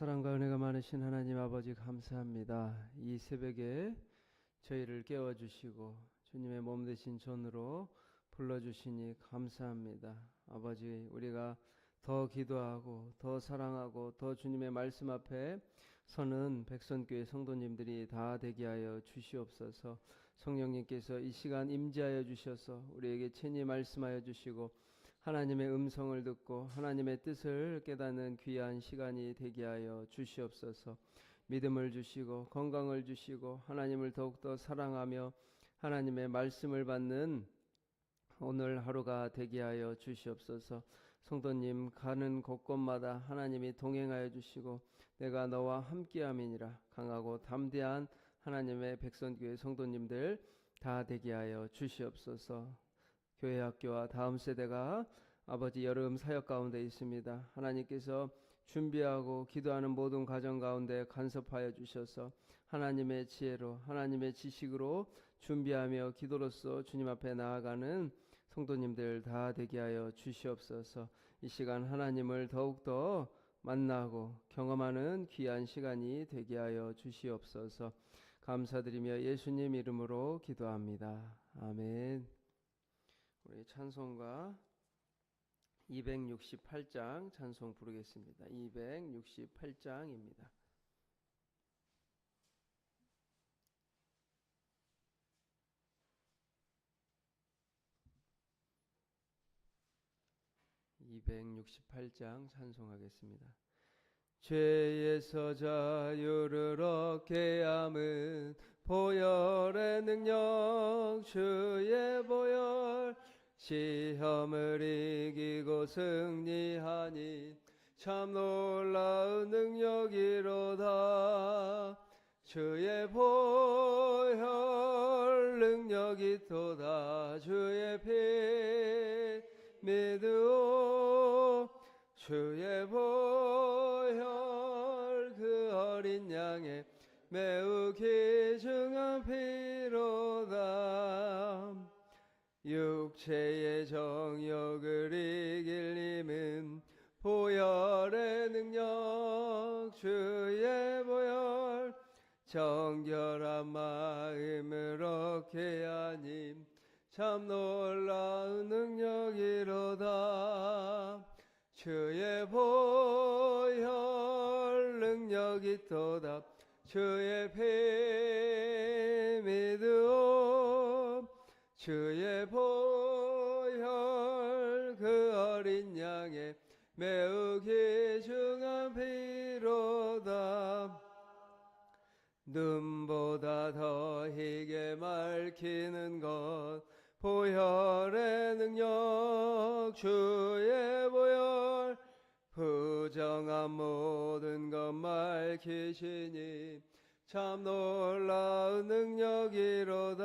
사랑과 은혜가 많으신 하나님 아버지 감사합니다. 이 새벽에 저희를 깨워주시고 주님의 몸 되신 전으로 불러주시니 감사합니다. 아버지 우리가 더 기도하고 더 사랑하고 더 주님의 말씀 앞에 서는 백선교회 성도님들이 다 되게 하여 주시옵소서 성령님께서 이 시간 임재하여 주셔서 우리에게 친히 말씀하여 주시고 하나님의 음성을 듣고 하나님의 뜻을 깨닫는 귀한 시간이 되게 하여 주시옵소서. 믿음을 주시고 건강을 주시고 하나님을 더욱더 사랑하며 하나님의 말씀을 받는 오늘 하루가 되게 하여 주시옵소서. 성도님 가는 곳곳마다 하나님이 동행하여 주시고 내가 너와 함께함이니라 강하고 담대한 하나님의 백성교회 성도님들 다 되게 하여 주시옵소서. 교회 학교와 다음 세대가 아버지 여름 사역 가운데 있습니다. 하나님께서 준비하고 기도하는 모든 가정 가운데 간섭하여 주셔서 하나님의 지혜로 하나님의 지식으로 준비하며 기도로서 주님 앞에 나아가는 성도님들 다 되게 하여 주시옵소서. 이 시간 하나님을 더욱더 만나고 경험하는 귀한 시간이 되게 하여 주시옵소서. 감사드리며 예수님 이름으로 기도합니다. 아멘. 우리 찬송가 268장 찬송 부르겠습니다. 268장입니다. (268장) 찬송하겠습니다. 죄에서 자유를 얻게 함은 보혈의 능력 주의 보혈 시험을 이기고 승리하니 참 놀라운 능력이로다. 주의 보혈 능력이 도다. 주의 피 믿으오. 주의 보혈 그 어린 양의 매우 귀중한 피 육체의 정욕을 이길 님은 보혈의 능력 주의 보혈. 정결한 마음을 얻게 하님 참 놀라운 능력이로다. 주의 보혈 능력이 도다. 주의 피 주의 보혈 그 어린 양의 매우 귀중한 피로다. 눈보다 더 희게 맑히는 것 보혈의 능력 주의 보혈. 부정한 모든 것 밝히시니 참 놀라운 능력이로다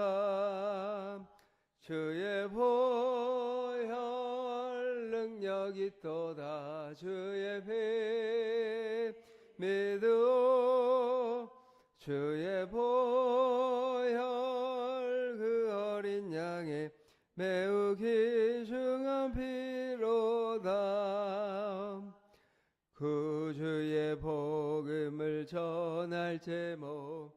주의 보혈 능력이 또다 주의 피 믿으오 주의 보혈 그 어린 양의 매우 귀중한 피로다. 구주의 복음을 전할 제목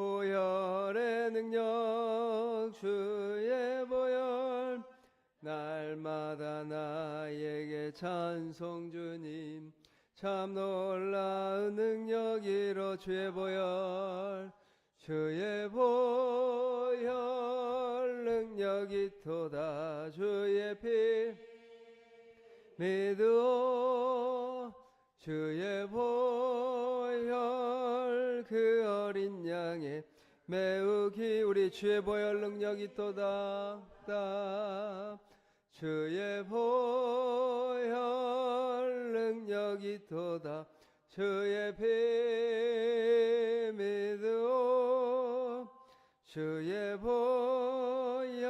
보혈의 능력 주의 보혈 날마다 나에게 찬송 주님. 참 놀라운 능력이로 주의 보혈 주의 보혈 능력이 도다 주의 피 믿어 주의 보혈 그 어린 양의 매우 기 우리 주의 보혈 능력이 또다 다 주의 보혈 능력이 도다 주의 피 믿어 주의 보혈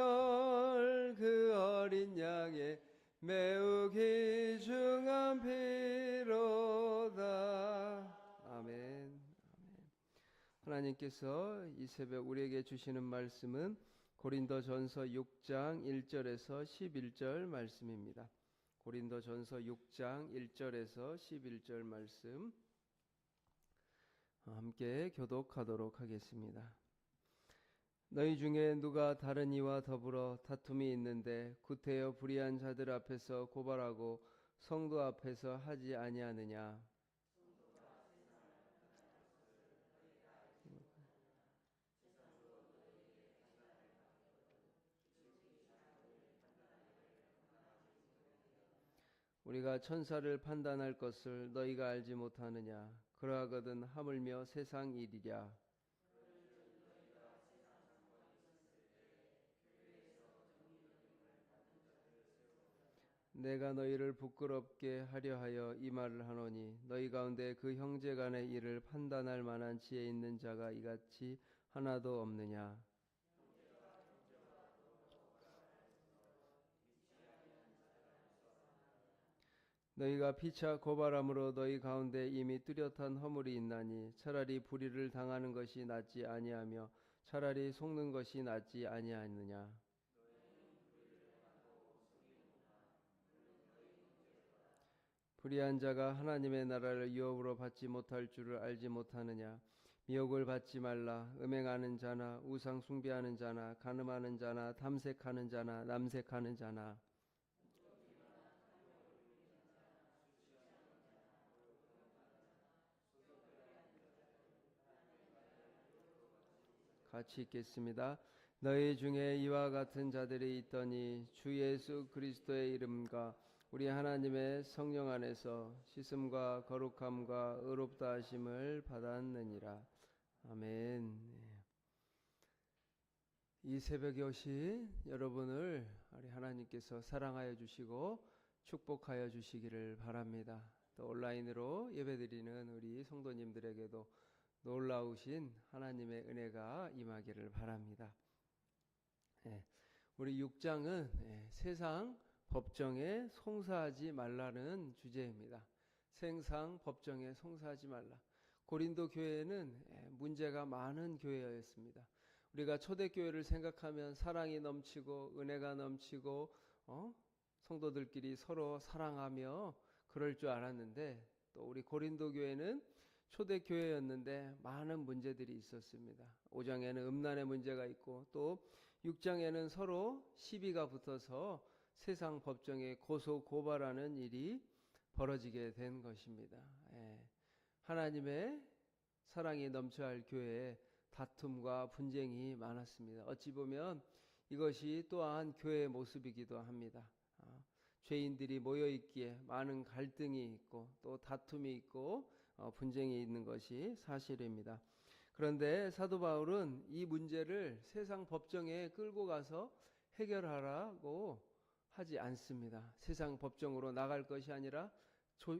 그 어린 양의 매우 귀 하나님께서 이 새벽 우리에게 주시는 말씀은 고린도전서 6장 1절에서 11절 말씀입니다. 고린도전서 6장 1절에서 11절 말씀 함께 교독하도록 하겠습니다. 너희 중에 누가 다른 이와 더불어 다툼이 있는데 구태여 불의한 자들 앞에서 고발하고 성도 앞에서 하지 아니하느냐 우리가 천사를 판단할 것을 너희가 알지 못하느냐? 그러하거든 하물며 세상 일이랴. 내가 너희를 부끄럽게 하려 하여 이 말을 하노니 너희 가운데 그 형제 간의 일을 판단할 만한 지혜 있는 자가 이같이 하나도 없느냐 너희가 피차 고발함으로 너희 가운데 이미 뚜렷한 허물이 있나니 차라리 불의를 당하는 것이 낫지 아니하며 차라리 속는 것이 낫지 아니하느냐? 불의한 자가 하나님의 나라를 유업으로 받지 못할 줄을 알지 못하느냐? 미혹을 받지 말라. 음행하는 자나 우상 숭배하는 자나 간음하는 자나 탐색하는 자나 남색하는 자나 같이 읽겠습니다. 너희 중에 이와 같은 자들이 있더니 주 예수 그리스도의 이름과 우리 하나님의 성령 안에서 씻음과 거룩함과 의롭다 하심을 받았느니라. 아멘. 이 새벽에 오신 여러분을 우리 하나님께서 사랑하여 주시고 축복하여 주시기를 바랍니다. 또 온라인으로 예배드리는 우리 성도님들에게도 놀라우신 하나님의 은혜가 임하기를 바랍니다. 예, 우리 6장은 예, 세상 법정에 송사하지 말라는 주제입니다. 생상 법정에 송사하지 말라. 고린도 교회는 예, 문제가 많은 교회였습니다. 우리가 초대교회를 생각하면 사랑이 넘치고 은혜가 넘치고 어? 성도들끼리 서로 사랑하며 그럴 줄 알았는데 또 우리 고린도 교회는 초대 교회였는데 많은 문제들이 있었습니다. 5장에는 음란의 문제가 있고 또 6장에는 서로 시비가 붙어서 세상 법정에 고소 고발하는 일이 벌어지게 된 것입니다. 예. 하나님의 사랑이 넘쳐할 교회에 다툼과 분쟁이 많았습니다. 어찌 보면 이것이 또한 교회의 모습이기도 합니다. 아, 죄인들이 모여 있기에 많은 갈등이 있고 또 다툼이 있고 어, 분쟁이 있는 것이 사실입니다. 그런데 사도 바울은 이 문제를 세상 법정에 끌고 가서 해결하라고 하지 않습니다. 세상 법정으로 나갈 것이 아니라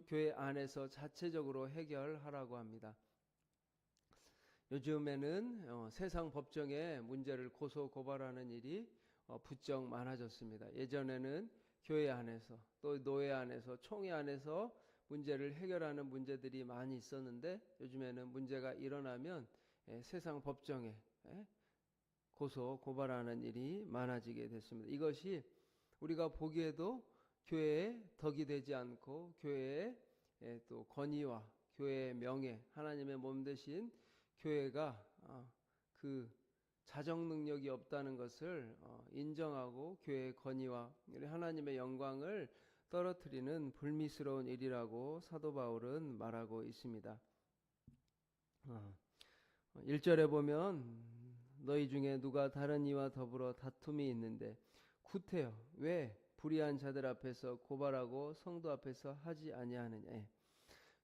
교회 안에서 자체적으로 해결하라고 합니다. 요즘에는 어, 세상 법정에 문제를 고소 고발하는 일이 어, 부쩍 많아졌습니다. 예전에는 교회 안에서 또 노예 안에서 총회 안에서 문제를 해결하는 문제들이 많이 있었는데 요즘에는 문제가 일어나면 예, 세상 법정에 예, 고소 고발하는 일이 많아지게 됐습니다. 이것이 우리가 보기에도 교회에 덕이 되지 않고 교회의 예, 또 권위와 교회의 명예, 하나님의 몸 대신 교회가 어, 그 자정 능력이 없다는 것을 어, 인정하고 교회의 권위와 하나님의 영광을 떨어뜨리는 불미스러운 일이라고 사도 바울은 말하고 있습니다. 1절에 어, 보면 너희 중에 누가 다른 이와 더불어 다툼이 있는데 구태여 왜 불의한 자들 앞에서 고발하고 성도 앞에서 하지 아니하느냐 예.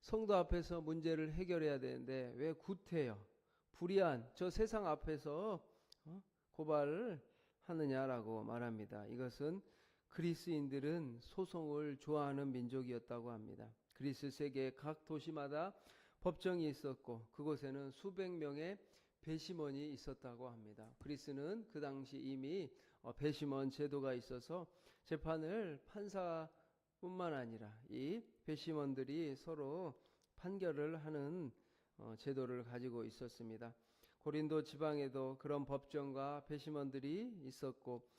성도 앞에서 문제를 해결해야 되는데 왜 구태여 불의한 저 세상 앞에서 어? 고발을 하느냐라고 말합니다. 이것은 그리스인들은 소송을 좋아하는 민족이었다고 합니다. 그리스 세계 각 도시마다 법정이 있었고 그곳에는 수백 명의 배심원이 있었다고 합니다. 그리스는 그 당시 이미 어, 배심원 제도가 있어서 재판을 판사뿐만 아니라 이 배심원들이 서로 판결을 하는 어, 제도를 가지고 있었습니다. 고린도 지방에도 그런 법정과 배심원들이 있었고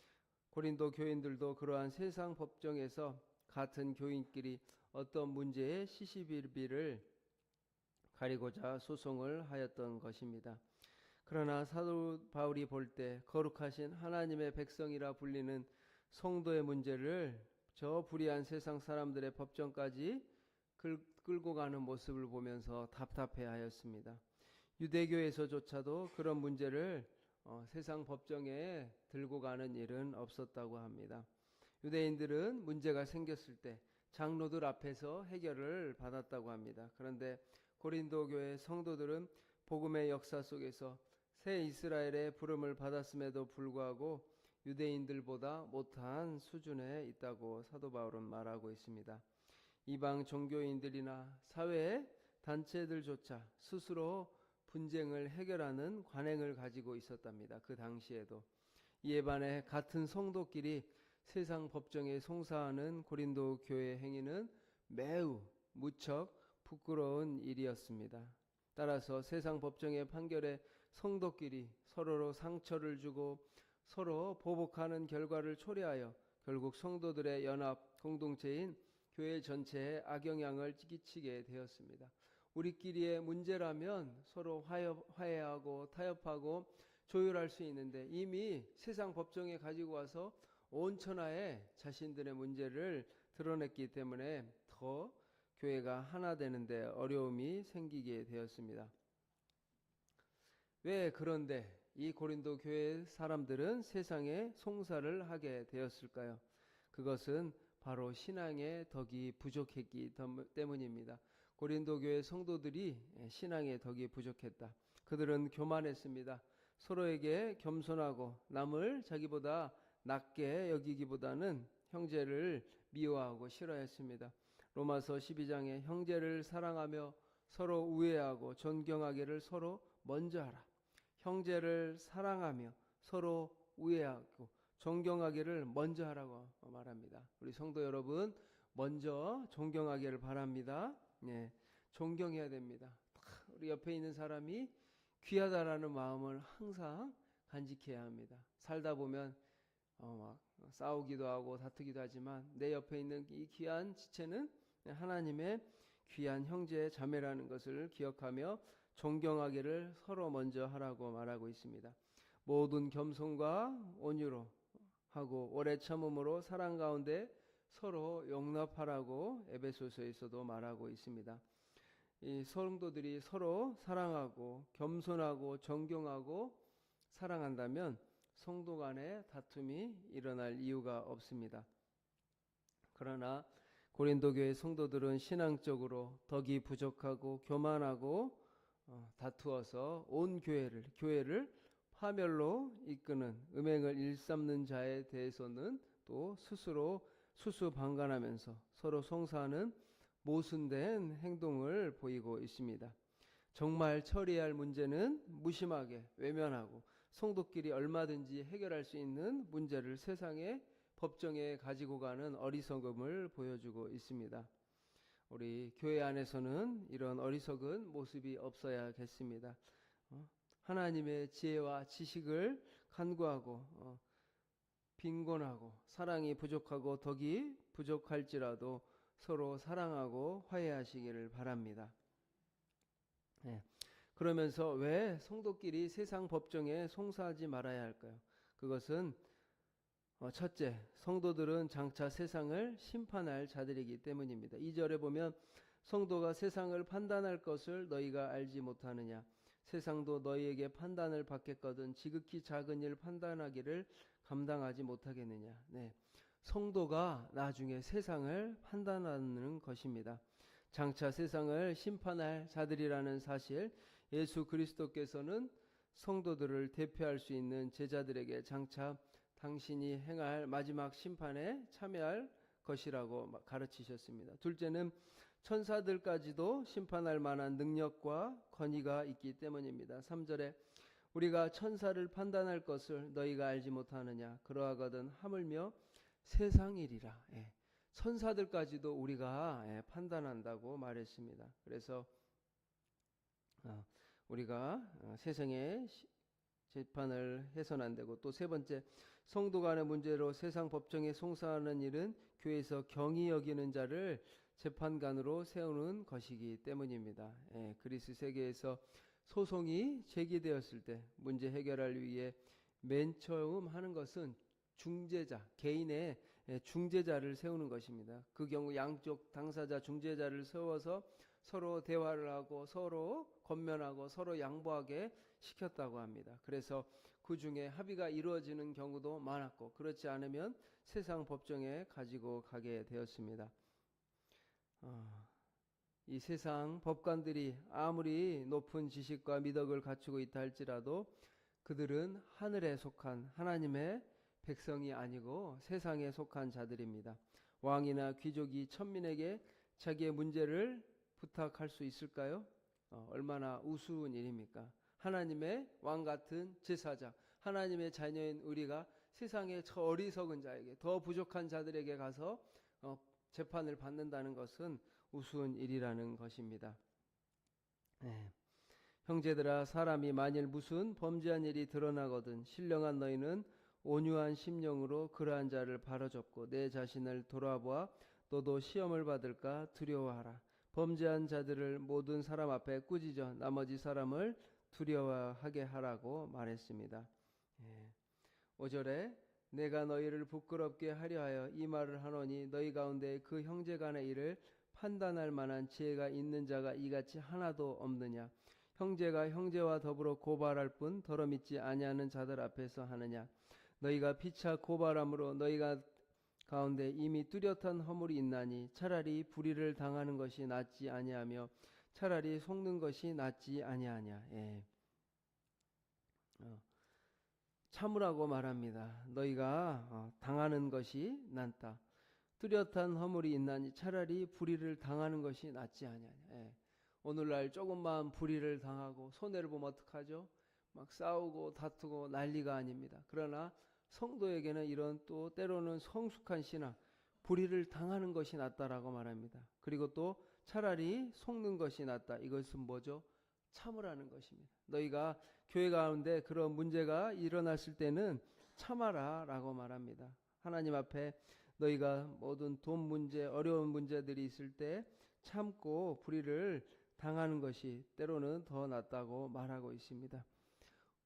고린도 교인들도 그러한 세상 법정에서 같은 교인끼리 어떤 문제에 시시비비를 가리고자 소송을 하였던 것입니다. 그러나 사도 바울이 볼 때 거룩하신 하나님의 백성이라 불리는 성도의 문제를 저 불의한 세상 사람들의 법정까지 끌, 끌고 가는 모습을 보면서 답답해 하였습니다. 유대교에서조차도 그런 문제를 어, 세상 법정에 들고 가는 일은 없었다고 합니다. 유대인들은 문제가 생겼을 때 장로들 앞에서 해결을 받았다고 합니다. 그런데 고린도 교회 성도들은 복음의 역사 속에서 새 이스라엘의 부름을 받았음에도 불구하고 유대인들보다 못한 수준에 있다고 사도 바울은 말하고 있습니다. 이방 종교인들이나 사회 단체들조차 스스로 분쟁을 해결하는 관행을 가지고 있었답니다. 그 당시에도 이에 반해 같은 성도끼리 세상 법정에 송사하는 고린도 교회 행위는 매우 무척 부끄러운 일이었습니다. 따라서 세상 법정의 판결에 성도끼리 서로로 상처를 주고 서로 보복하는 결과를 초래하여 결국 성도들의 연합 공동체인 교회 전체에 악영향을 끼치게 되었습니다. 우리끼리의 문제라면 서로 화해, 하고 타협하고 조율할 수 있는데 이미 세상 법정에 가지고 와서 온 천하에 자신들의 문제를 드러냈기 때문에 더 교회가 하나 되는데 어려움이 생기게 되었습니다. 왜 그런데 이 고린도 교회 사람들은 세상에 송사를 하게 되었을까요? 그것은 바로 신앙의 덕이 부족했기 때문입니다. 고린도 교회 성도들이 신앙의 덕이 부족했다. 그들은 교만했습니다. 서로에게 겸손하고 남을 자기보다 낮게 여기기보다는 형제를 미워하고 싫어했습니다. 로마서 12장에 형제를 사랑하며 서로 우애하고 존경하기를 서로 먼저 하라. 형제를 사랑하며 서로 우애하고 존경하기를 먼저 하라고 말합니다. 우리 성도 여러분, 먼저 존경하기를 바랍니다. 네, 존경해야 됩니다. 우리 옆에 있는 사람이 귀하다라는 마음을 항상 간직해야 합니다. 살다 보면 어, 막 싸우기도 하고 다투기도 하지만 내 옆에 있는 이 귀한 지체는 하나님의 귀한 형제 자매라는 것을 기억하며 존경하기를 서로 먼저 하라고 말하고 있습니다. 모든 겸손과 온유로 하고 오래 참음으로 사랑 가운데 서로 용납하라고 에베소서에서도 말하고 있습니다. 이 성도들이 서로 사랑하고 겸손하고 존경하고 사랑한다면 성도 간에 다툼이 일어날 이유가 없습니다. 그러나 고린도 교회 성도들은 신앙적으로 덕이 부족하고 교만하고 어, 다투어서 온 교회를 교회를 파멸로 이끄는 음행을 일삼는 자에 대해서는 또 스스로 수수방관하면서 서로 송사하는 모순된 행동을 보이고 있습니다. 정말 처리할 문제는 무심하게 외면하고 성도끼리 얼마든지 해결할 수 있는 문제를 세상의 법정에 가지고 가는 어리석음을 보여주고 있습니다. 우리 교회 안에서는 이런 어리석은 모습이 없어야겠습니다. 어? 하나님의 지혜와 지식을 간구하고 어, 빈곤하고 사랑이 부족하고 덕이 부족할지라도 서로 사랑하고 화해하시기를 바랍니다. 네. 그러면서 왜 성도끼리 세상 법정에 송사하지 말아야 할까요? 그것은 어, 첫째, 성도들은 장차 세상을 심판할 자들이기 때문입니다. 2절에 보면 성도가 세상을 판단할 것을 너희가 알지 못하느냐. 세상도 너희에게 판단을 받겠거든 지극히 작은 일 판단하기를 감당하지 못하겠느냐. 네. 성도가 나중에 세상을 판단하는 것입니다. 장차 세상을 심판할 자들이라는 사실, 예수 그리스도께서는 성도들을 대표할 수 있는 제자들에게 장차 당신이 행할 마지막 심판에 참여할 것이라고 가르치셨습니다. 둘째는 천사들까지도 심판할 만한 능력과 권위가 있기 때문입니다. 3절에 우리가 천사를 판단할 것을 너희가 알지 못하느냐 그러하거든 하물며 세상 일이라 예. 천사들까지도 우리가 예, 판단한다고 말했습니다. 그래서 어, 우리가 어, 세상의 재판을 해서는 안 되고 또 세 번째 성도 간의 문제로 세상 법정에 송사하는 일은 교회에서 경히 여기는 자를 재판관으로 세우는 것이기 때문입니다. 예, 그리스 세계에서 소송이 제기되었을 때 문제 해결을 위해 맨 처음 하는 것은 중재자, 개인의 예, 중재자를 세우는 것입니다. 그 경우 양쪽 당사자 중재자를 세워서 서로 대화를 하고 서로 권면하고 서로 양보하게 시켰다고 합니다. 그래서 그 중에 합의가 이루어지는 경우도 많았고 그렇지 않으면 세상 법정에 가지고 가게 되었습니다. 어, 이 세상 법관들이 아무리 높은 지식과 미덕을 갖추고 있다 할지라도 그들은 하늘에 속한 하나님의 백성이 아니고 세상에 속한 자들입니다. 왕이나 귀족이 천민에게 자기의 문제를 부탁할 수 있을까요? 어, 얼마나 우스운 일입니까? 하나님의 왕 같은 제사장, 하나님의 자녀인 우리가 세상의 저 어리석은 자에게 더 부족한 자들에게 가서 어, 재판을 받는다는 것은 우스운 일이라는 것입니다. 네. 형제들아 사람이 만일 무슨 범죄한 일이 드러나거든 신령한 너희는 온유한 심령으로 그러한 자를 바로잡고 내 자신을 돌아보아 너도 시험을 받을까 두려워하라. 범죄한 자들을 모든 사람 앞에 꾸짖어 나머지 사람을 두려워하게 하라고 말했습니다. 예. 5절에 내가 너희를 부끄럽게 하려 하여 이 말을 하노니 너희 가운데 그 형제 간의 일을 판단할 만한 지혜가 있는 자가 이같이 하나도 없느냐 형제가 형제와 더불어 고발할 뿐 더러 믿지 아니하는 자들 앞에서 하느냐 너희가 피차 고발함으로 너희가 가운데 이미 뚜렷한 허물이 있나니 차라리 불의를 당하는 것이 낫지 아니하며 차라리 속는 것이 낫지 아니하냐. 예. 어. 참으라고 말합니다. 너희가 어, 당하는 것이 낫다. 뚜렷한 허물이 있나니 차라리 불의를 당하는 것이 낫지 아니하냐. 예. 오늘날 조금만 불의를 당하고 손해를 보면 어떡하죠? 막 싸우고 다투고 난리가 아닙니다. 그러나 성도에게는 이런 또 때로는 성숙한 신앙, 불의를 당하는 것이 낫다라고 말합니다. 그리고 또 차라리 속는 것이 낫다. 이것은 뭐죠? 참으라는 것입니다. 너희가 교회 가운데 그런 문제가 일어났을 때는 참아라 라고 말합니다. 하나님 앞에 너희가 모든 돈 문제, 어려운 문제들이 있을 때 참고 불의를 당하는 것이 때로는 더 낫다고 말하고 있습니다.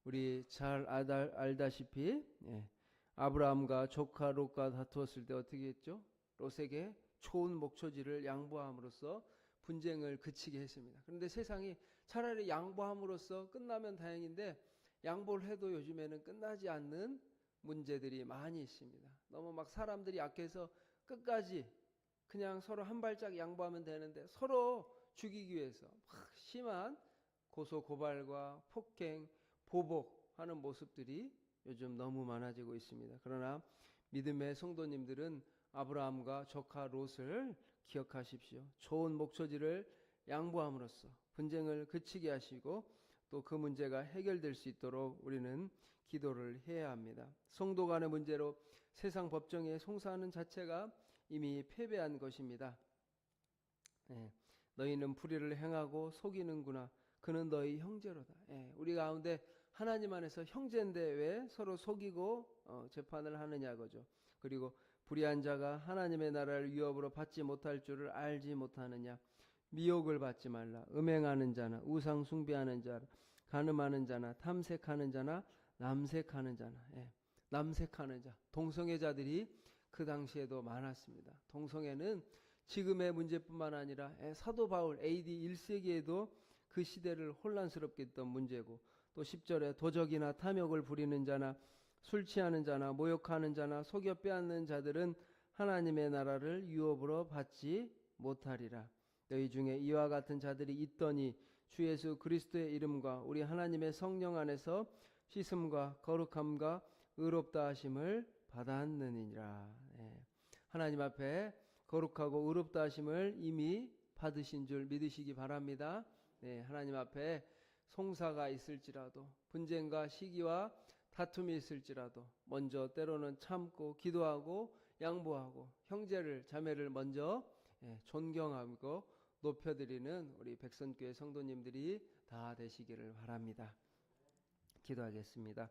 우리 잘 알다, 시피 예, 아브라함과 조카 롯과 다투었을 때 어떻게 했죠? 롯에게 좋은 목초지를 양보함으로써 분쟁을 그치게 했습니다. 그런데 세상이 차라리 양보함으로써 끝나면 다행인데 양보를 해도 요즘에는 끝나지 않는 문제들이 많이 있습니다. 너무 막 사람들이 약해서 끝까지 그냥 서로 한 발짝 양보하면 되는데 서로 죽이기 위해서 막 심한 고소 고발과 폭행, 보복하는 모습들이 요즘 너무 많아지고 있습니다. 그러나 믿음의 성도님들은 아브라함과 조카 롯을 기억하십시오. 좋은 목초지를 양보함으로써 분쟁을 그치게 하시고 또 그 문제가 해결될 수 있도록 우리는 기도를 해야 합니다. 성도 간의 문제로 세상 법정에 송사하는 자체가 이미 패배한 것입니다. 네. 너희는 불의를 행하고 속이는구나. 그는 너희 형제로다. 네. 우리 가운데 하나님 안에서 형제인데 왜 서로 속이고 어, 재판을 하느냐고죠. 그리고 불의한 자가 하나님의 나라를 위협으로 받지 못할 줄을 알지 못하느냐. 미혹을 받지 말라. 음행하는 자나 우상 숭배하는 자나 가늠하는 자나 탐색하는 자나 남색하는 자나 예. 남색하는 자 동성애자들이 그 당시에도 많았습니다. 동성애는 지금의 문제뿐만 아니라 예, 사도 바울 AD 1세기에도 그 시대를 혼란스럽게 했던 문제고 또 10절에 도적이나 탐욕을 부리는 자나 술 취하는 자나 모욕하는 자나 속여 빼앗는 자들은 하나님의 나라를 유업으로 받지 못하리라. 너희 중에 이와 같은 자들이 있더니 주 예수 그리스도의 이름과 우리 하나님의 성령 안에서 씻음과 거룩함과 의롭다 하심을 받았느니라. 네. 하나님 앞에 거룩하고 의롭다 하심을 이미 받으신 줄 믿으시기 바랍니다. 네, 하나님 앞에 송사가 있을지라도 분쟁과 시기와 다툼이 있을지라도 먼저 때로는 참고 기도하고 양보하고 형제를 자매를 먼저 예, 존경하고 높여드리는 우리 백선교회 성도님들이 다 되시기를 바랍니다. 기도하겠습니다.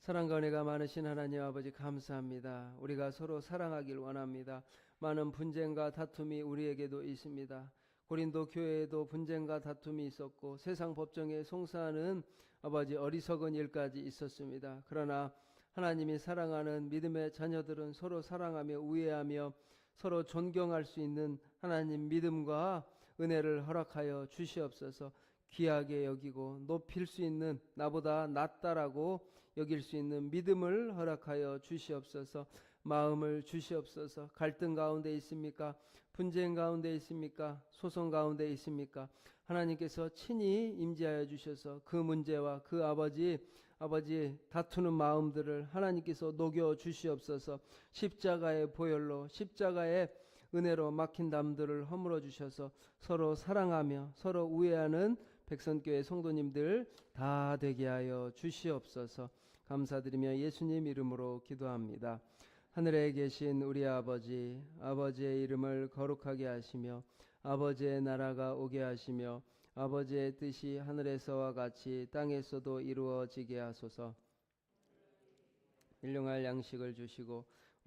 사랑과 은혜가 많으신 하나님 아버지 감사합니다. 우리가 서로 사랑하길 원합니다. 많은 분쟁과 다툼이 우리에게도 있습니다. 고린도 교회에도 분쟁과 다툼이 있었고 세상 법정에 송사하는 아버지 어리석은 일까지 있었습니다. 그러나 하나님이 사랑하는 믿음의 자녀들은 서로 사랑하며 우애하며 서로 존경할 수 있는 하나님 믿음과 은혜를 허락하여 주시옵소서 귀하게 여기고 높일 수 있는 나보다 낫다라고 여길 수 있는 믿음을 허락하여 주시옵소서 마음을 주시옵소서 갈등 가운데 있습니까? 분쟁 가운데 있습니까? 소송 가운데 있습니까? 하나님께서 친히 임재하여 주셔서 그 문제와 그 아버지 아버지 다투는 마음들을 하나님께서 녹여 주시옵소서 십자가의 보혈로 십자가의 은혜로 막힌 담들을 허물어 주셔서 서로 사랑하며 서로 우애하는 백선교회 성도님들 다 되게 하여 주시옵소서 감사드리며 예수님 이름으로 기도합니다. 하늘에 계신 우리 아버지 아버지의 이름을 거룩하게 하시며 아버지의 나라가 오게 하시며 아버지의 뜻이 하늘에서와 같이 땅에서도 이루어지게 하소서. 일용할 양식을 주시고